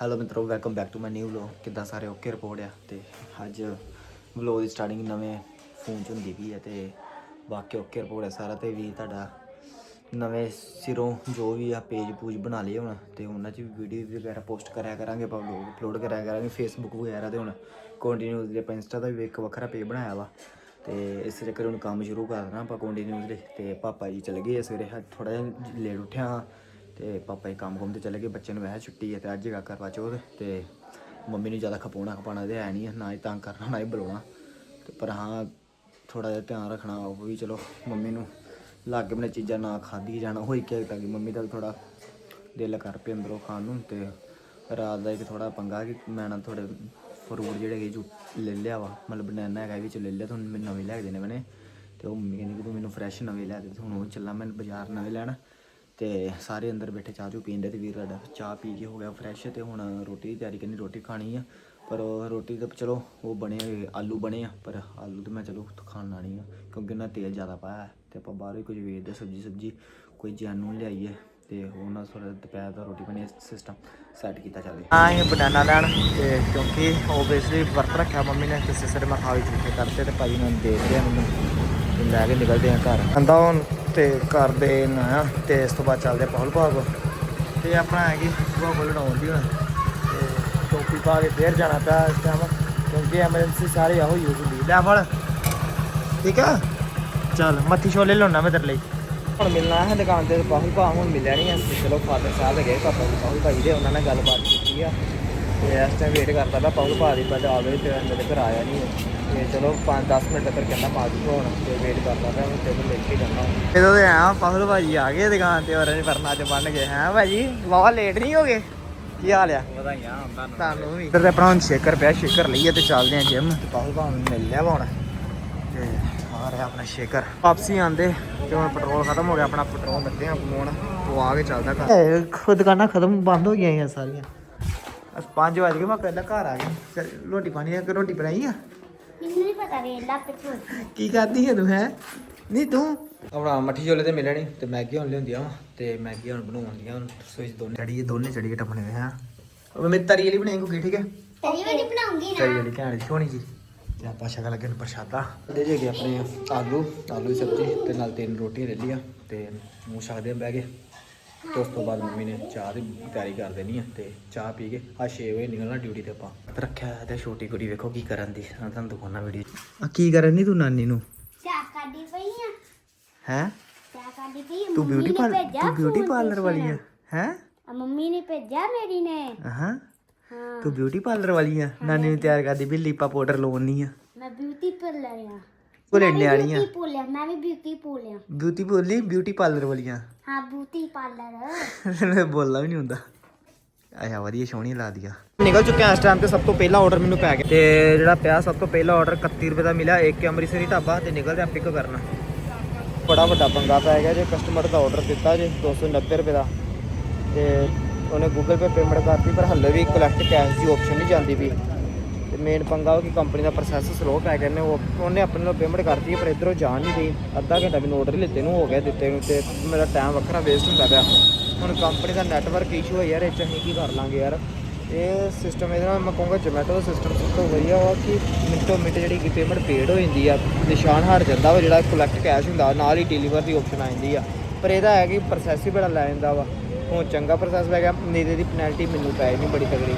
Hello ਮਿੱਤਰੋ welcome back to my new vlog ਕਿੱਦਾਂ ਸਾਰੇ ਓਕੇ ਰਿਪੋਰਟ ਆ? ਤੇ ਅੱਜ ਵਲੌਗ ਦੀ ਸਟਾਰਟਿੰਗ ਨਵੇਂ ਫੋਨ 'ਚ ਹੁੰਦੀ ਵੀ ਹੈ ਤੇ ਬਾਕੀ ਓਕੇ ਰਿਪੋਰਟ ਹੈ ਸਾਰਾ ਤੇ ਵੀ ਤੁਹਾਡਾ ਨਵੇਂ ਸਿਰੋਂ ਜੋ ਵੀ ਆ ਪੇਜ ਪੂਜ ਬਣਾ ਲਏ ਹੁਣ ਤੇ ਉਹਨਾਂ 'ਚ ਵੀ ਵੀਡੀਓ ਵਗੈਰਾ ਪੋਸਟ ਕਰਿਆ ਕਰਾਂਗੇ, ਆਪਾਂ ਵਲੌਗ ਅਪਲੋਡ ਕਰਿਆ ਕਰਾਂਗੇ ਫੇਸਬੁੱਕ ਵਗੈਰਾ ਤੇ ਹੁਣ ਕੰਟੀਨਿਊਸਲੀ ਆਪਾਂ ਇੰਸਟਾ ਦਾ ਵੀ ਇੱਕ ਵੱਖਰਾ ਪੇਜ ਬਣਾਇਆ ਵਾ। ਤੇ ਇਸ ਚੱਕਰ ਹੁਣ ਕੰਮ ਸ਼ੁਰੂ ਕਰ ਦੇਣਾ ਆਪਾਂ ਕੰਟੀਨਿਊਸਲੀ ਤੇ ਪਾਪਾ ਜੀ ਚਲੇ ਗਏ ਸਵੇਰੇ ਥੋੜਾ ਜਿਹਾ ਲੇਟ ਉੱਠਿਆ ਹਾਂ ਤੇ ਪਾਪਾ ਜੀ ਕੰਮ ਕੰਮ ਤੇ ਚਲੇ ਗਏ ਬੱਚੇ ਨੂੰ ਵੈਸੇ ਛੁੱਟੀ ਹੈ ਤੇ ਅੱਜ ਹੈਗਾ ਕਰਵਾ ਚੌਥ ਤੇ ਮੰਮੀ ਨੂੰ ਜ਼ਿਆਦਾ ਖਪਾਉਣਾ ਖਪਾਉਣਾ ਤੇ ਹੈ ਨਹੀਂ ਹੈ, ਨਾ ਹੀ ਤੰਗ ਕਰਨਾ ਨਾ ਹੀ ਬੁਲਾਉਣਾ। ਤੇ ਪਰ ਹਾਂ ਥੋੜਾ ਜਿਹਾ ਧਿਆਨ ਰੱਖਣਾ ਉਹ ਵੀ ਚਲੋ ਮੰਮੀ ਨੂੰ ਲਾਗੇ ਬਣੇ ਚੀਜ਼ਾਂ ਨਾ ਖਾਧੀ ਜਾਣਾ ਹੋਈ ਕਿ ਤਾਂ ਕਿ ਮੰਮੀ ਦਾ ਥੋੜਾ ਦਿਲ ਕਰ ਪਏ ਅੰਦਰੋਂ ਖਾਣ ਨੂੰ ਤੇ ਰਾਤ ਦਾ ਇੱਕ ਥੋੜਾ ਪੰਗਾ ਕਿ ਮੈਂ ਨਾ ਥੋੜੇ ਫਰੂਟ ਜਿਹੜੇ ਹੈਗੇ ਜੋ ਲੈ ਲਿਆ ਵਾ ਮਤਲਬ ਬਨਾਨਾ ਹੈਗਾ ਇਹ ਵਿੱਚ ਲੈ ਲਿਆ ਤੁਹਾਨੂੰ ਮੈਨੂੰ ਨਵੇਂ ਲੈ ਕੇ ਦੇਣੇ ਮੈਨੇ ਤੇ ਉਹ ਮੰਮੀ ਕਹਿੰਦੀ ਕਿ ਤੂੰ ਮੈਨੂੰ ਫਰੈਸ਼ ਨਵੇਂ ਲੈ ਦੇ ਹੁਣ ਉਹ ਚੱਲਾਂ ਮੈਂ ਬਾਜ਼ਾਰ ਨਵੇਂ ਲੈਣ। ਤੇ ਸਾਰੇ ਅੰਦਰ ਬੈਠੇ ਚਾਹ ਚੂ ਪੀਂਦੇ ਤੇ ਵੀਰ ਸਾਡਾ ਚਾਹ ਪੀ ਕੇ ਹੋ ਗਿਆ ਫਰੈਸ਼ ਤੇ ਹੁਣ ਰੋਟੀ ਦੀ ਤਿਆਰੀ ਕਰਨੀ, ਰੋਟੀ ਖਾਣੀ ਆ। ਪਰ ਉਹ ਰੋਟੀ ਤਾਂ ਚਲੋ ਉਹ ਬਣੇ ਆਲੂ ਬਣੇ ਆ, ਪਰ ਆਲੂ ਤਾਂ ਮੈਂ ਚਲੋ ਖਾਣ ਲਾਣੀ ਆ, ਕਿਉਂਕਿ ਉਹਨਾਂ ਤੇਲ ਜ਼ਿਆਦਾ ਪਾਇਆ ਹੈ ਤੇ ਆਪਾਂ ਬਾਹਰੋਂ ਹੀ ਕੁਝ ਵੇਚਦੇ ਸਬਜੀ ਸਬਜੀ, ਕੋਈ ਜਾਨੂ ਲਿਆਈਏ ਤੇ ਉਹਨਾਂ ਥੋੜਾ ਦੁਪਹਿਰ ਦਾ ਰੋਟੀ ਬਣੇ ਸਿਸਟਮ ਸੈੱਟ ਕੀਤਾ ਜਾਵੇ। ਹਾਂ, ਇਹ ਬਨਾਨਾ ਲੈਣ ਤੇ ਕਿਉਂਕਿ ਓਬਵੀਅਸਲੀ ਵਰਤ ਰੱਖਿਆ ਮੰਮੀ ਨੇ, ਤੇ ਸਿਸਟਰ ਮੈਂ ਖਾਈ ਚੁੱਕੇ ਕਰਤੇ ਤੇ ਭਾਈ ਨੂੰ ਦੇ ਰਿਹਾ ਮੈਨੂੰ ਲੈ ਕੇ ਨਿਕਲਦੇ ਆ ਘਰ। ਆਂਦਾ ਹੁਣ ਤੇ ਘਰ ਦੇ ਨਾ ਤੇ ਇਸ ਤੋਂ ਬਾਅਦ ਚੱਲਦੇ ਪਹੁਲ ਭਾਗ। ਤੇ ਆਪਣਾ ਹੈਗੀ ਸੁਬਾ ਕੋਲ ਲਾਉਣ ਦੀ ਹੁਣ। ਤੇ ਟੋਪੀ ਪਾ ਕੇ ਫੇਰ ਜਾਣਾ ਪਿਆ ਇਸ ਟਾਈਮ ਕਿਉਂਕਿ ਐਮਰਜੈਂਸੀ ਸਾਰੇ ਆਹੋ ਯੂਜ਼ ਹੁੰਦੀ ਲੈ ਫੜ। ਠੀਕ ਆ? ਚੱਲ, ਮੱਥੀ ਛੋਲੇ ਲਾਉਣਾ ਮੈਂ ਤੇਰੇ ਲਈ। ਹੁਣ ਮਿਲਣਾ ਹੈ ਦੁਕਾਨ ਤੇ, ਪਾਹੁਲ ਭਾ ਹੁਣ ਮਿਲਿਆ ਨਹੀਂ ਹੈ। ਚਲੋ ਫਾਦਰ ਸਾਹਿਬ ਹੈਗੇ, ਪਾਪਾ ਜੀ, ਪਾਹੁਲ ਭਾਈ ਦੇ, ਉਹਨਾਂ ਨਾਲ ਗੱਲਬਾਤ ਕੀਤੀ ਆ। ਤੇ ਇਸ ਟਾਈਮ ਵੇਟ ਕਰਦਾ ਪਿਆ ਪਾਹੁਲ ਭਾ ਦੀ ਪਰ ਆਵੇ ਤੇ ਮੇਰੇ ਘਰ ਆਇਆ ਨਹੀਂ ਤੇ ਚਲੋ 5-10 ਮਿੰਟ ਤੱਕ ਕਹਿੰਦਾ ਪਾ ਦੂਗਾ ਹੁਣ ਤੇ ਵੇਟ ਕਰਦਾ ਪਿਆ ਹੁਣ ਤੈਨੂੰ ਲੈ ਕੇ ਜਾਣਾ। ਇਹਦੋਂ ਤੇ ਆ ਪਾਹੁਲ ਭਾਜੀ ਆ ਗਏ ਦੁਕਾਨ ਤੇ ਔਰ ਪਰਨਾ ਚ ਬੰਨ ਗਏ ਹੈ ਭਾਜੀ ਵਾਵਾ ਲੇਟ ਨਹੀਂ ਹੋ ਗਏ? ਕੀ ਹਾਲ ਆ? ਵਧਾਈਆਂ ਤੁਹਾਨੂੰ ਵੀ। ਇੱਧਰ ਤੇ ਆਪਣਾ ਹੁਣ ਸ਼ੇਕਰ ਪਿਆ ਸ਼ੇਕਰ ਲਈਏ ਤੇ ਚੱਲਦੇ ਆ ਜਿਮ ਤੇ ਪਾਹੁਲ ਭਾਂ ਨੂੰ ਮਿਲ ਲਿਆ ਹੁਣ। ਤੇ ਆ ਰਿਹਾ ਆਪਣਾ ਸ਼ੇਕਰ ਵਾਪਸੀ ਆਂਦੇ ਤੇ ਹੁਣ ਪੈਟਰੋਲ ਖਤਮ ਹੋ ਗਿਆ ਆਪਣਾ ਪੈਟਰੋਲ ਲੱਗੇ ਆ ਪਵਾਉਣ ਪਵਾ ਕੇ ਚੱਲਦਾ ਘਰ। ਖੁਦ ਦੁਕਾਨਾਂ ਖਤਮ ਬੰਦ ਹੋ ਗਈਆਂ ਸਾਰੀਆਂ। 5 ਵਜੇ ਮੈਂ ਪਹਿਲਾਂ ਘਰ ਆ ਗਿਆ ਚੱਲ ਰੋਟੀ ਪਾਣੀ ਆ ਕਿ ਰੋਟੀ ਬਣਾਈ ਆ? ਮੈਨੂੰ ਨਹੀਂ ਪਤਾ ਵੇਲਾ ਪਿੱਛੋਂ। ਕੀ ਕਰਦੀ ਹੈ ਤੂੰ ਹੈ? ਨਹੀਂ ਤੂੰ? ਆਪਣਾ ਮੱਠੀ ਛੋਲੇ ਤੇ ਮਿਲਣੀ ਤੇ ਮੈਗੀ ਹੁਣ ਲਿਆਉਂਦੀਆਂ ਵਾ ਤੇ ਮੈਗੀ ਹੁਣ ਬਣਾਉਂਦੀਆਂ ਹੁਣ ਰਸੋਈ 'ਚ ਦੋਨੇ। ਚੜੀ ਦੋਨੇ ਚੜੀ ਕੇ ਟੱਪਣੇ ਹੋਏ ਹਾਂ? ਉਹ ਮੈਂ ਤਰੀ ਵਾਲੀ ਬਣਾਈ ਕੋਈ ਠੀਕ ਹੈ? ਤੇਰੀ ਵਾਲੀ ਬਣਾਉਂਗੀ ਤਰੀ ਨਾ ਵਾਲੀ ਘੈਂਟ ਜਿਹੀ ਸੋਹਣੀ ਜੀ ਤੇ ਆਪਾਂ ਸ਼ਕਲ ਲੱਗੇ ਨੂੰ ਪ੍ਰਸ਼ਾਦਾ। ਦੇ ਜੇ ਆਪਣੇ ਆਲੂ ਆਲੂ ਦੀ ਸਬਜ਼ੀ ਤੇ ਨਾਲ ਤਿੰਨ ਰੋਟੀਆਂ ਲੈ ਲਈਆਂ ਤੇ ਮੂੰਹ ਛਕਦੇ ਆ ਬਹਿ ਗਏ ਤੇ ਉਸ ਤੋਂ ਬਾਅਦ ਮੰਮੀ ਨੇ ਚਾਹ ਦੀ ਤਿਆਰੀ ਕਰ ਦੇਣੀ ਆ ਤੇ ਚਾਹ ਪੀ ਕੇ ਆ 6 ਵਜੇ ਨਿਕਲਣਾ ਡਿਊਟੀ ਤੇ ਆਪਾਂ। ਰੱਖਿਆ ਤੇ ਛੋਟੀ ਕੁੜੀ ਵੇਖੋ ਕੀ ਕਰਨ ਦੀ। ਆ ਤੁਹਾਨੂੰ ਦਿਖਾਉਣਾ ਵੀਡੀਓ ਆ ਕੀ ਕਰਨ ਦੀ ਤੂੰ ਨਾਨੀ ਨੂੰ? ਚਾਹ ਕਰਦੀ ਪਈ ਆ। ਹੈ? ਚਾਹ ਕਰਦੀ ਪਈ ਆ। ਤੂੰ ਮੰਮੀ ਬਿਊਟੀ ਨੇ ਪਾਰਲਰ ਭੇਜਿਆ ਤੂੰ ਬਿਊਟੀ ਫੋਨ ਪਾਰਲਰ ਵਾਲੀ ਪੁੱਛਣਾ। ਹੈ? ਹੈ ਆ ਮੰਮੀ ਨੇ ਭੇਜਿਆ ਮੇਰੀ ਨੇ। ਹਾਂ ਹਾਂ। ਤੂੰ ਬਿਊਟੀ ਪਾਰਲਰ ਵਾਲੀ ਆ। ਨਾਨੀ ਨੂੰ ਤਿਆਰ ਕਰਦੀ ਵੀ ਲੀਪਾ ਪਾਊਡਰ ਲਾਉਣੀ ਆ। ਮੈਂ ਬਿਊਟੀ ਪਾਰਲਰ ਆ। ਕੋਲੇ ਨਿਆਣੀ ਆ। ਬਿਊਟੀ ਪੋਲਿਆ ਮੈਂ ਵੀ ਬਿਊਟੀ ਪੋਲਿਆ ਬਿਊਟੀ ਬੋਲੀ ਬਿਊਟੀ ਪਾਰਲਰ ਵਾਲੀਆਂ। ਹਾਂ ਬਿਊਟੀ ਪਾਰਲਰ ਮੈਂ ਬੋਲਣਾ ਵੀ ਨਹੀਂ ਹੁੰਦਾ। ਆਇਆ ਵਧੀਆ ਸੋਹਣੀ ਲਾ ਦਿਆ। ਨਿਕਲ ਚੁੱਕੇ ਆ ਇਸ ਟਾਈਮ ਤੇ ਸਭ ਤੋਂ ਪਹਿਲਾ ਆਰਡਰ ਮੈਨੂੰ ਪੈ ਗਿਆ। ਤੇ ਜਿਹੜਾ ਪਿਆ ਸਭ ਤੋਂ ਪਹਿਲਾ ਆਰਡਰ 31 ਰੁਪਏ ਦਾ ਮਿਲਿਆ ਇੱਕ ਅੰਮ੍ਰਿਤਸਰੀ ਢਾਬਾ ਤੇ ਨਿਕਲਦੇ ਆ ਪਿਕ ਕਰਨ। ਬੜਾ ਵੱਡਾ ਪੰਗਾ ਪੈ ਗਿਆ ਜੇ ਕਸਟਮਰ ਦਾ ਆਰਡਰ ਦਿੱਤਾ ਜੇ 290 ਰੁਪਏ ਦਾ। ਤੇ ਉਹਨੇ ਗੂਗਲ ਪੇ ਪੇਮੈਂਟ ਕਰਤੀ ਪਰ ਹੱਲੇ ਵੀ ਕਲੈਕਟ ਕੈਸ਼ ਦੀ ਆਪਸ਼ਨ ਨਹੀਂ ਜਾਂਦੀ ਵੀ ਤੇ ਮੇਨ ਪੰਗਾ ਉਹ ਕਿ ਕੰਪਨੀ ਦਾ ਪ੍ਰੋਸੈਸ ਸਲੋ ਪੈ ਗਿਆ ਨੇ, ਉਹ ਉਹਨੇ ਆਪਣੇ ਨੂੰ ਪੇਮੈਂਟ ਕਰਤੀ ਪਰ ਇਧਰੋਂ ਜਾਣ ਨਹੀਂ ਰਹੀ ਅੱਧਾ ਘੰਟਾ ਮੈਨੂੰ ਆਰਡਰ ਲਿੱਤੇ ਨੂੰ, ਹੋ ਗਿਆ ਦਿੱਤੇ ਨੂੰ, ਤੇ ਮੇਰਾ ਟਾਈਮ ਵੱਖਰਾ ਵੇਸਟ ਹੁੰਦਾ ਪਿਆ। ਹੁਣ ਕੰਪਨੀ ਦਾ ਨੈਟਵਰਕ ਇਸ਼ੂ ਹੈ ਯਾਰ, ਇਹ 'ਚ ਅਸੀਂ ਕੀ ਕਰ ਲਾਂਗੇ ਯਾਰ? ਇਹ ਸਿਸਟਮ ਇਹਦੇ ਨਾਲ ਮੈਂ ਕਹੂੰਗਾ ਜੋਮੈਟੋ ਦਾ ਸਿਸਟਮ ਸਭ ਤੋਂ ਵਧੀਆ ਵਾ ਕਿ ਮਿੰਟੋ ਮਿੰਟ ਜਿਹੜੀ ਕਿ ਪੇਮੈਂਟ ਪੇਡ ਹੋ ਜਾਂਦੀ ਆ, ਨਿਸ਼ਾਨ ਹਟ ਜਾਂਦਾ ਵਾ, ਜਿਹੜਾ ਕਲੈਕਟ ਕੈਸ਼ ਹੁੰਦਾ, ਨਾਲ ਹੀ ਡਿਲੀਵਰ ਦੀ ਆਪਸ਼ਨ ਆ ਜਾਂਦੀ ਆ। ਪਰ ਇਹਦਾ ਹੈ ਕਿ ਪ੍ਰੋਸੈਸ ਹੀ ਬੜਾ ਲੈ ਜਾਂਦਾ ਵਾ। ਹੁਣ ਚੰਗਾ ਪ੍ਰੋਸੈਸ ਪੈ ਗਿਆ ਨਹੀਂ ਦੀ ਪੈਨਲਟੀ ਮੈਨੂੰ ਪੈ ਨਹੀਂ ਬੜੀ ਤਗੜੀ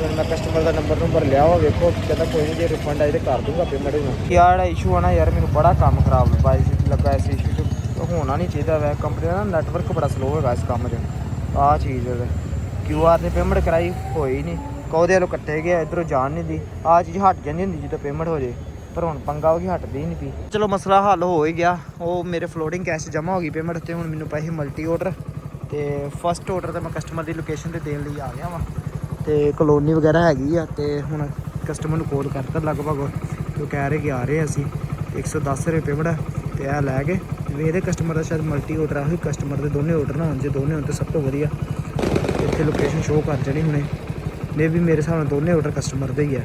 ਹੁਣ ਮੈਂ ਕਸਟਮਰ ਦਾ ਨੰਬਰ ਨੰਬਰ ਲਿਆ ਵਾ, ਵੇਖੋ, ਕਹਿੰਦਾ ਕੋਈ ਨਹੀਂ ਜੇ ਰਿਫੰਡ ਆਏ ਤੇ ਕਰ ਦੂੰਗਾ ਪੇਮੈਂਟ ਨੂੰ ਯਾਰ ਇਸ਼ੂ ਆ ਨਾ ਯਾਰ, ਮੈਨੂੰ ਬੜਾ ਕੰਮ ਖਰਾਬ ਲੱਗਾ ਇਸ ਲੱਗਾ ਇਸ ਇਸ਼ੂ 'ਚ। ਹੋਣਾ ਨਹੀਂ ਚਾਹੀਦਾ ਵੈ ਕੰਪਨੀ ਦਾ ਨੈਟਵਰਕ ਬੜਾ ਸਲੋ ਹੈਗਾ ਇਸ ਕੰਮ 'ਚ। ਆਹ ਚੀਜ਼ ਹੈ ਕਿਊ ਆਰ ਤੇ ਪੇਮੈਂਟ ਕਰਾਈ, ਹੋਈ ਨਹੀਂ ਕਹਦੇ ਵੱਲੋਂ ਕੱਟੇ ਗਿਆ ਇਧਰੋਂ ਜਾਣ ਨਹੀਂ ਦੀ। ਆਹ ਚੀਜ਼ ਹਟ ਜਾਂਦੀ ਹੁੰਦੀ ਜਦੋਂ ਪੇਮੈਂਟ ਹੋ ਜੇ। ਪਰ ਹੁਣ ਪੰਗਾ ਹੋ ਗਿਆ ਹਟਦੀ ਨਹੀਂ ਪਈ। ਚਲੋ ਮਸਲਾ ਹੱਲ ਹੋ ਹੀ ਗਿਆ। ਉਹ ਮੇਰੇ ਫਲੋਟਿੰਗ ਕੈਸ਼ ਜਮ੍ਹਾਂ ਹੋ ਗਈ ਪੇਮੈਂਟ ਤੇ, ਹੁਣ ਮੈਨੂੰ ਪੈਸੇ ਮਲਟੀ ਆਰਡਰ ਤੇ ਫਸਟ ਆਰਡਰ ਤੇ ਮੈਂ ਕਸਟਮਰ ਦੀ ਲੋਕੇਸ਼ਨ ਤੇ ਦੇਣ ਲਈ ਆ ਗਿਆ ਵਾਂ। ਤੇ ਕਲੋਨੀ ਵਗੈਰਾ ਹੈਗੀ ਆ ਤੇ ਹੁਣ ਕਸਟਮਰ ਨੂੰ ਕੋਲ ਕਰਤਾ ਲਗਭਗ ਉਹ ਕਹਿ ਰਹੇ ਕਿ ਆ ਰਹੇ ਅਸੀਂ। 110 ਰੁਪਏ ਪੇਮੈਂਟ ਤੇ ਇਹ ਲੈ ਕੇ ਵੀ ਇਹਦੇ ਕਸਟਮਰ ਦਾ ਸ਼ਾਇਦ ਮਲਟੀ ਆਰਡਰ ਆ ਹੋਈ ਕਸਟਮਰ ਦੇ ਦੋਨੇ ਆਰਡਰ ਨਾ ਹੋਣ, ਜੇ ਦੋਨੇ ਹੋਣ ਤਾਂ ਸਭ ਤੋਂ ਵਧੀਆ। ਇੱਥੇ ਲੋਕੇਸ਼ਨ ਸ਼ੋਅ ਕਰ ਜਣੀ ਹੁਣੇ। ਮੇ ਵੀ ਮੇਰੇ ਹਿਸਾਬ ਨਾਲ ਦੋਨੇ ਆਰਡਰ ਕਸਟਮਰ ਦੇ ਹੀ ਆ।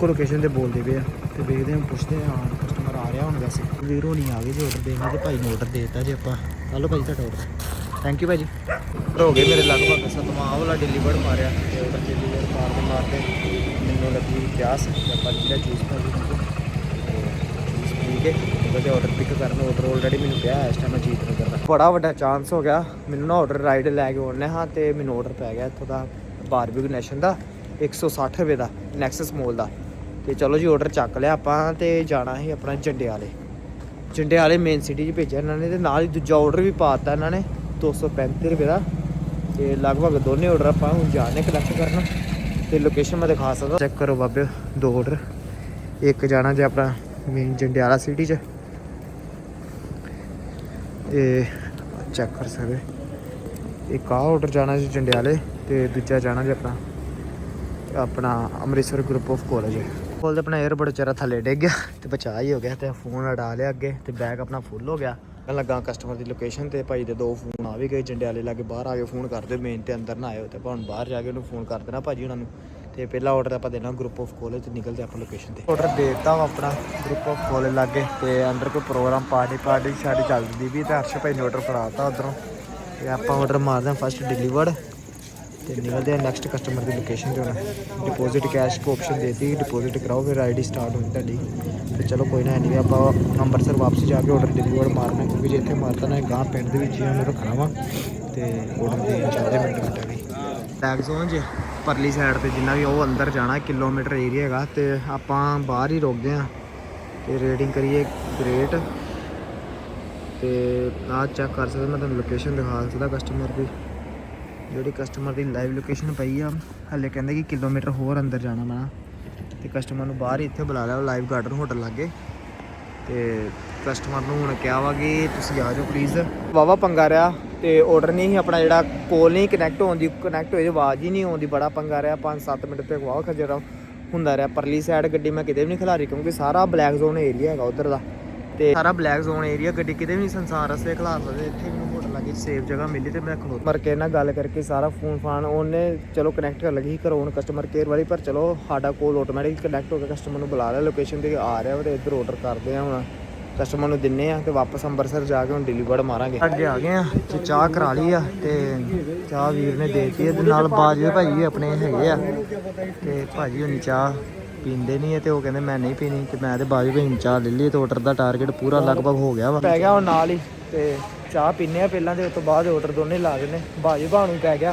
ਕੋ ਲੋਕੇਸ਼ਨ ਤੇ ਬੋਲਦੇ ਪਏ ਆ, ਤੇ ਵੇਖਦੇ ਹਾਂ, ਪੁੱਛਦੇ ਹਾਂ ਕਸਟਮਰ ਆ ਰਿਹਾ ਹੁਣ ਵੈਸੇ। ਵੀਰ ਹੋਣੀ ਆ ਗਏ ਜੇ ਆਰਡਰ ਦੇਣਾ ਤੇ ਭਾਈ ਨੂੰ ਆਰਡਰ ਦੇ ਦਿੱਤਾ ਜੇ ਆਪਾਂ। ਹਲੋ ਭਾਈ ਤੁਹਾਡਾ ਆਰਡਰ ਥੈਂਕ ਯੂ ਭਾਜੀ। ਹੋ ਗਏ ਮੇਰੇ ਲਗਭਗ ਸਤਵਾਂ ਆਹ ਵਾਲਾ ਡਿਲੀਵਰ ਮਾਰਿਆ। ਤੇ ਆਰਡਰ ਡਿਲੀਵਰ ਮਾਰਦੇ ਮਾਰਦੇ ਮੈਨੂੰ ਲੱਗੀ ਪਿਆਸ, ਤੇ ਆਪਾਂ ਜਿਹੜਾ ਜੂਸ ਪਾ ਲਈ ਜੂਸ ਪੀ ਕੇ ਉਹਦੇ ਆਰਡਰ ਪਿਕ ਕਰਨ ਆਰਡਰ ਆਲਰੇਡੀ ਮੈਨੂੰ ਪਿਆ ਇਸ ਟਾਈਮ ਅਜੀਤ ਨਗਰ ਦਾ ਬੜਾ ਵੱਡਾ ਚਾਂਸ ਹੋ ਗਿਆ। ਮੈਨੂੰ ਨਾ ਆਰਡਰ ਰਾਈਡ ਲੈ ਕੇ ਆਉਣੇ ਹਾਂ, ਤੇ ਮੈਨੂੰ ਆਰਡਰ ਪੈ ਗਿਆ ਇੱਥੋਂ ਦਾ ਬਾਰਬੀਕਿਊ ਨੈਸ਼ਨ ਦਾ 160 ਰੁਪਏ ਦਾ ਨੈਕਸਸ ਮੋਲ ਦਾ। ਤੇ ਚਲੋ ਜੀ ਆਰਡਰ ਚੱਕ ਲਿਆ ਆਪਾਂ, ਤੇ ਜਾਣਾ ਸੀ ਆਪਣਾ ਜੰਡਿਆਲੇ। ਜੰਡਿਆਲੇ ਮੇਨ ਸਿਟੀ 'ਚ ਭੇਜਿਆ ਇਹਨਾਂ ਨੇ, ਤੇ ਨਾਲ ਹੀ ਦੂਜਾ ਆਰਡਰ ਵੀ ਪਾਤਾ ਇਹਨਾਂ ਨੇ। 235 ਰੁਪਏ ਦਾ ਤੇ ਲਗਭਗ ਦੋਨੇ ਆਰਡਰ ਆਪਾਂ ਹੁਣ ਜਾਣੇ ਕਲੈਕਟ ਕਰਨਾ ਤੇ ਲੋਕੇਸ਼ਨ ਮੈਂ ਦਿਖਾ ਸਕਦਾ। ਚੈੱਕ ਕਰੋ ਬਾਬੇ, ਦੋ ਆਰਡਰ ਇੱਕ ਜਾਣਾ ਜੇ ਆਪਣਾ ਮੇਨ ਜੰਡਿਆਲਾ ਸਿਟੀ 'ਚ। ਤੇ ਚੈੱਕ ਕਰ ਸਕਦੇ। ਇੱਕ ਆਹ ਆਰਡਰ ਜਾਣਾ ਜੀ ਜੰਡਿਆਲੇ ਤੇ ਦੂਜਾ ਜਾਣਾ ਜੀ ਆਪਣਾ ਆਪਣਾ ਅੰਮ੍ਰਿਤਸਰ ਗਰੁੱਪ ਆਫ ਕਾਲਜ ਕੋਲ ਤੇ ਆਪਣਾ 에어ਬਡ ਚਾਰਾ ਥੱਲੇ ਡਿੱਗ ਗਿਆ ਤੇ ਬਚਾ ਹੀ ਹੋ ਗਿਆ ਤੇ ਫੋਨ ਅੜਾ ਲਿਆ ਅੱਗੇ ਤੇ ਬੈਗ ਆਪਣਾ ਫੁੱਲ ਹੋ ਗਿਆ। ਮੈਂ ਲੱਗਾ ਕਸਟਮਰ ਦੀ ਲੋਕੇਸ਼ਨ ਤੇ ਭਾਈ ਦੇ ਦੋ ਫੋਨ ਆ ਵੀ ਗਏ ਜੰਡਿਆਲੇ ਲਾਗੇ ਬਾਹਰ ਆ ਕੇ ਫੋਨ ਕਰ ਦਿਓ ਮੇਨ ਤੇ ਅੰਦਰ ਨਾ ਆਇਓ ਤੇ ਆਪਾਂ ਬਾਹਰ ਜਾ ਕੇ ਉਹਨੂੰ ਫੋਨ ਕਰ ਦੇਣਾ ਭਾਜੀ ਉਹਨਾਂ ਨੂੰ। ਤੇ ਪਹਿਲਾ ਆਰਡਰ ਆਪਾਂ ਦੇਣਾ ਗਰੁੱਪ ਆਫ ਕਾਲਜ ਤੇ ਨਿਕਲਦੇ ਆਪਾਂ ਲੋਕੇਸ਼ਨ ਤੇ। ਆਰਡਰ ਦੇਤਾ ਵਾ ਆਪਣਾ ਗਰੁੱਪ ਆਫ ਕਾਲਜ ਲਾਗੇ ਤੇ ਅੰਦਰ ਕੋਈ ਪ੍ਰੋਗਰਾਮ ਪਾਰਟੀ ਪਾਰਟੀ ਸਾਡੀ ਚੱਲਦੀ ਵੀ ਤੇ ਅਰਸ਼ ਭਾਈ ਨੇ ਆਰਡਰ ਫੜਾਤਾ ਉਧਰੋਂ। ਤੇ ਆਪਾਂ ਆਰਡਰ ਮਾਰਦੇ ਹਾਂ ਫਸਟ ਡਿਲੀਵਰਡ ਤੇ ਨਿਕਲਦੇ ਆ ਨੈਕਸਟ ਕਸਟਮਰ ਦੀ ਲੋਕੇਸ਼ਨ ਤੇ ਹੁਣ ਡਿਪੋਜ਼ਿਟ ਕੈਸ਼ ਕੋ ਆਪਸ਼ਨ ਦੇਤੀ ਡਿਪੋਜ਼ਿਟ ਕਰਾਓ, ਫਿਰ ਆਈਡੀ ਸਟਾਰਟ ਹੋਣੀ ਤੁਹਾਡੀ। ਤੇ ਚਲੋ ਕੋਈ ਨਾ ਨਹੀਂ ਆਪਾਂ ਅੰਮ੍ਰਿਤਸਰ ਵਾਪਸ ਜਾ ਕੇ ਆਰਡਰ ਡਿਲੀਵਰ ਮਾਰਨਾ, ਕਿਉਂਕਿ ਜੇ ਇੱਥੇ ਮਾਰਤਾ ਨਾ ਗਾਂ ਪਿੰਡ ਦੇ ਵਿੱਚ ਹੀ ਉਹਨੂੰ ਰੱਖਣਾ ਵਾ ਤੇ ਆਰਡਰ ਦੇਣ ਚਾਹਦੇ ਮਿੰਟ ਮਿੰਟਾਂ ਵੀ। ਟੈਗ ਜ਼ੋਨ ਜੇ, ਪਰਲੀ ਸਾਈਡ ਤੇ ਜਿੰਨਾ ਵੀ ਉਹ ਅੰਦਰ ਜਾਣਾ ਕਿਲੋਮੀਟਰ ਏਰੀਆ ਹੈਗਾ, ਤੇ ਆਪਾਂ ਬਾਹਰ ਹੀ ਰੁਕਦੇ ਆ। ਤੇ ਰੇਟਿੰਗ ਕਰੀਏ ਗ੍ਰੇਟ ਤੇ ਆਹ ਚੈੱਕ ਕਰ ਸਕਦੇ, ਮੈਂ ਤੁਹਾਨੂੰ ਲੋਕੇਸ਼ਨ ਦਿਖਾ ਸਕਦਾ ਕਸਟਮਰ ਦੀ। ਜਿਹੜੀ ਕਸਟਮਰ ਦੀ ਲਾਈਵ ਲੋਕੇਸ਼ਨ ਪਈ ਆ, ਹਲੇ ਕਹਿੰਦੇ ਕਿ ਕਿਲੋਮੀਟਰ ਹੋਰ ਅੰਦਰ ਜਾਣਾ ਮੈਂ ਤੇ ਕਸਟਮਰ ਨੂੰ ਬਾਹਰ ਹੀ ਇੱਥੇ ਬੁਲਾ ਲਿਆ ਲਾਈਵ ਗਾਰਡਨ ਹੋਟਲ ਲਾਗੇ। ਤੇ ਕਸਟਮਰ ਨੂੰ ਹੁਣ ਕਿਹਾ ਵਾ ਕਿ ਤੁਸੀਂ ਆ ਜਾਓ ਪਲੀਜ਼ ਵਾਵਾ ਪੰਗਾ ਰਿਹਾ ਤੇ ਆਰਡਰ ਨਹੀਂ ਸੀ, ਆਪਣਾ ਜਿਹੜਾ ਕੋਲ ਨਹੀਂ ਕਨੈਕਟ ਹੋਣ ਦੀ ਕਨੈਕਟ ਹੋਏ ਆਵਾਜ਼ ਹੀ ਨਹੀਂ ਆਉਂਦੀ, ਬੜਾ ਪੰਗਾ ਰਿਹਾ। 5-7 ਮਿੰਟ ਤੇ ਵਾਹ ਖਜਰਾ ਹੁੰਦਾ ਰਿਹਾ। ਪਰਲੀ ਸਾਈਡ ਗੱਡੀ ਮੈਂ ਕਿਤੇ ਵੀ ਨਹੀਂ ਖਿਲਾਰੀ, ਕਿਉਂਕਿ ਸਾਰਾ ਬਲੈਕ ਜ਼ੋਨ ਏਰੀਆ ਹੈਗਾ ਉਧਰ ਦਾ। ਤੇ ਸਾਰਾ ਬਲੈਕ ਜ਼ੋਨ ਏਰੀਆ ਗੱਡੀ ਕਿਤੇ ਵੀ ਨਹੀਂ ਸੰਸਾਰ ਰਸਤੇ ਖਿਲਾਰ ਸਕਦੇ, ਇੱਥੇ ਲੱਗੇ ਸੇਫ ਜਗ੍ਹਾ ਮਿਲੀ ਤੇ ਮੈਂ ਖਲੋ ਮਰ ਕੇ ਨਾਲ ਗੱਲ ਕਰਕੇ ਸਾਰਾ ਫੋਨ ਫਾਨ ਉਹਨੇ ਚਲੋ ਕਨੈਕਟ ਕਰ ਲੱਗੀ ਘਰੋਂ ਹੁਣ ਕਸਟਮਰ ਕੇਅਰ ਵਾਲੀ ਪਰ ਚਲੋ ਸਾਡਾ ਕੋਲ ਆਟੋਮੈਟਿਕ ਕਨੈਕਟ ਹੋ ਕੇ ਕਸਟਮਰ ਨੂੰ ਬੁਲਾ ਲਿਆ ਲੋਕੇਸ਼ਨ ਤੇ ਆ ਰਿਹਾ ਤੇ ਇੱਧਰ ਆਰਡਰ ਕਰਦੇ ਆ ਹੁਣ। ਕਸਟਮਰ ਨੂੰ ਦਿੰਨੇ ਆ ਤੇ ਵਾਪਸ ਅੰਮ੍ਰਿਤਸਰ ਜਾ ਕੇ ਹੁਣ ਡਿਲੀਵਰ ਮਾਰਾਂਗੇ। ਅੱਗੇ ਆ ਗਏ ਆ ਤੇ ਚਾਹ ਕਰਾ ਲਈ ਆ ਤੇ ਚਾਹ ਵੀਰ ਨੇ ਦੇਤੀ ਇਹਦੇ ਨਾਲ ਬਾਜਵੇ ਭਾਈ ਵੀ ਆਪਣੇ ਹੈਗੇ ਆ। ਤੇ ਭਾਜੀ ਹੁਣੀ ਚਾਹ ਪੀਂਦੇ ਨਹੀਂ ਤੇ ਉਹ ਕਹਿੰਦੇ ਮੈਂ ਨਹੀਂ ਪੀਣੀ ਤੇ ਮੈਂ ਤੇ ਬਾਜੂ ਭਾਈ ਨੂੰ ਚਾਹ ਲੈ ਲਈ ਤੇ ਆਰਡਰ ਦਾ ਟਾਰਗੇਟ ਪੂਰਾ ਲਗਭਗ ਹੋ ਗਿਆ ਵਾ। ਪੈ ਗਿਆ ਹੁਣ ਨਾਲ ਹੀ ਤੇ ਚਾਹ ਪੀਨੇ ਆ ਪਹਿਲਾਂ ਤੇ ਉਸ ਤੋਂ ਬਾਅਦ ਆਰਡਰ ਦੋਨੇ ਲਾ ਦਿੰਨੇ ਬਾਜੂ ਨੂੰ ਪੈ ਗਿਆ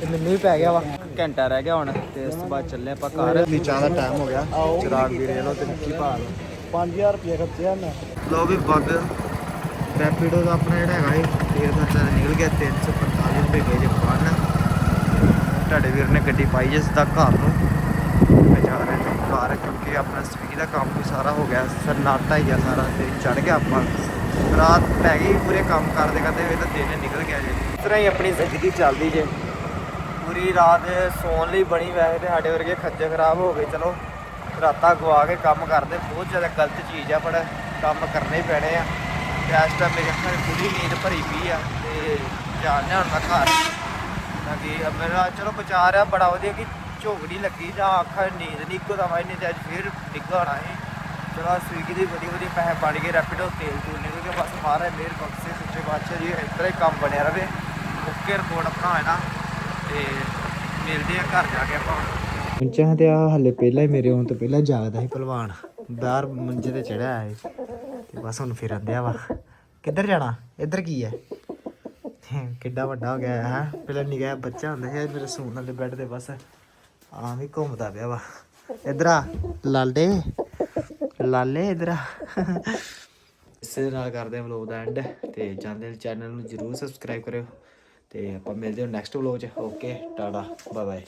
ਤੇ ਮੈਨੂੰ ਵੀ ਪੈ ਗਿਆ ਵਾ। ਘੰਟਾ ਰਹਿ ਗਿਆ ਹੁਣ ਤੇ ਉਸ ਤੋਂ ਬਾਅਦ ਚੱਲੇ ਆਪਾਂ ਘਰ। ਵੀ ਚਾਹ ਦਾ ਟਾਈਮ ਹੋ ਗਿਆ। ਚਿਰਾਗ ਵੀਰੇ ਲੋ ਤੇ ਨਿੱਕੀ ਭਾਅ ਲੋ 5000 ਰੁਪਏ ਖਰਚਿਆ ਨਾ ਲੋ ਵੀ ਬੱਗ। ਰੈਪਿਡੋ ਦਾ ਆਪਣਾ ਜਿਹੜਾ ਹੈਗਾ ਇਹ ਤੇਲ ਖਰਚਾ ਨਿਕਲ ਗਿਆ 345 ਰੁਪਏ ਗਏ ਜੇ ਪੜਨ ਤੁਹਾਡੇ ਵੀਰ ਨੇ ਗੱਡੀ ਪਾਈ ਜਿਸ ਦਾ ਘਰ ਨੂੰ। ਜਾ ਰਿਹਾ ਘਰ ਕਿਉਂਕਿ ਆਪਣਾ ਸਵੀਗੀ ਦਾ ਕੰਮ ਵੀ ਸਾਰਾ ਹੋ ਗਿਆ ਸਰਨਾਟਾ ਹੀ ਆ ਸਾਰਾ ਤੇ ਚੜ ਗਿਆ ਆਪਾਂ। ਰਾਤ ਪੈ ਗਈ ਪੂਰੇ ਕੰਮ ਕਰਦੇ ਕਰਦੇ ਵੇ ਤਾਂ ਦਿਨ ਨਿਕਲ ਗਿਆ ਜੇ। ਇਸ ਤਰ੍ਹਾਂ ਹੀ ਆਪਣੀ ਜ਼ਿੰਦਗੀ ਚੱਲਦੀ ਜੇ। ਪੂਰੀ ਰਾਤ ਸੌਣ ਲਈ ਬਣੀ ਵੈਸੇ ਤੇ ਸਾਡੇ ਵਰਗੇ ਖੱਜੇ ਖਰਾਬ ਹੋ ਗਏ ਚਲੋ। ਰਾਤਾਂ ਗਵਾ ਕੇ ਕੰਮ ਕਰਦੇ ਬਹੁਤ ਜ਼ਿਆਦਾ ਗਲਤ ਚੀਜ਼ ਆ ਪਰ ਕੰਮ ਕਰਨੇ ਹੀ ਪੈਣੇ ਆ। ਤੇ ਇਸ ਟਾਈਮ ਮੇਰੇ ਘਰ ਪੂਰੀ ਨੀਂਦ ਭਰੀ ਪਈ ਆ ਤੇ ਜਾਣਿਆ ਹੁਣ ਮੈਂ ਘਰ। ਤਾਂ ਕਿ ਮੇਰਾ ਚਲੋ ਬਚਾ ਰਿਹਾ ਬੜਾ ਵਧੀਆ ਕਿ ਝੋਗੜੀ ਲੱਗੀ ਜਾਂ ਅੱਖਾਂ ਨੀਂਦ ਨਹੀਂ ਇੱਕੋ ਦਮ ਆਈ ਨਹੀਂ ਤੇ ਅੱਜ ਫੇਰ ਡਿੱਗਾ ਹੋਣਾ ਸੀ। ਚਲੋ ਸਵੀਗੀ ਦੀ ਵਧੀਆ ਵਧੀਆ ਪੈਸੇ ਬਣ ਗਏ ਰੈਪਿਡੋ ਤੇਲ ਤੂਲ ਨਿਕਲ ਕੇ ਬਸ ਮਾਰਾ ਮੇਰ ਬਖਸ਼ੇ ਸੱਚੇ ਬਾਦਸ਼ਾਹ ਜੀ ਇਸ ਹੀ ਕੰਮ ਬਣਿਆ ਰਵੇ। ਓਕੇ ਰਿਪੋਰਟ ਆਪਣਾ ਹੋਇਆ ਨਾ, ਤੇ ਮਿਲਦੇ ਆ ਘਰ ਜਾ ਕੇ ਆਪਾਂ। ਪਹੁੰਚਿਆ ਤੇ ਆ, ਹੱਲੇ ਪਹਿਲਾਂ ਹੀ ਮੇਰੇ ਆਉਣ ਤੋਂ ਪਹਿਲਾਂ ਜਾਗਦਾ ਸੀ ਭਲਵਾਨ ਬਾਹਰ ਮੰਜੇ ਤੇ ਚੜਿਆ ਹੈ ਤੇ ਬਸ ਹੁਣ ਫਿਰਨ ਦਿਆ ਵਾ। ਕਿੱਧਰ ਜਾਣਾ? ਇੱਧਰ ਕੀ ਹੈ? ਕਿੱਡਾ ਵੱਡਾ ਹੋ ਗਿਆ ਹੈ ਪਹਿਲਾਂ ਨਿੱਕਾ ਬੱਚਾ ਹੁੰਦਾ ਸੀ ਮੇਰੇ ਸੌਣ ਵਾਲੇ ਬੈੱਡ ਤੇ ਬਸ ਆਂ ਵੀ ਘੁੰਮਦਾ ਪਿਆ ਵਾ। ਇੱਧਰ ਆ, ਲਾਲੇ ਲਾਲੇ ਇੱਧਰ। ਆ ਇਸੇ ਨਾਲ ਕਰਦੇ ਹਾਂ ਵਲੋਗ ਦਾ ਐਂਡ ਤੇ ਜਾਂਦੇ ਚੈਨਲ ਨੂੰ ਜਰੂਰ ਸਬਸਕ੍ਰਾਈਬ ਕਰਿਓ ਤੇ ਆਪਾਂ ਮਿਲਦੇ ਹਾਂ ਨੈਕਸਟ ਵਲੋਗ 'ਚ। Okay tata bye bye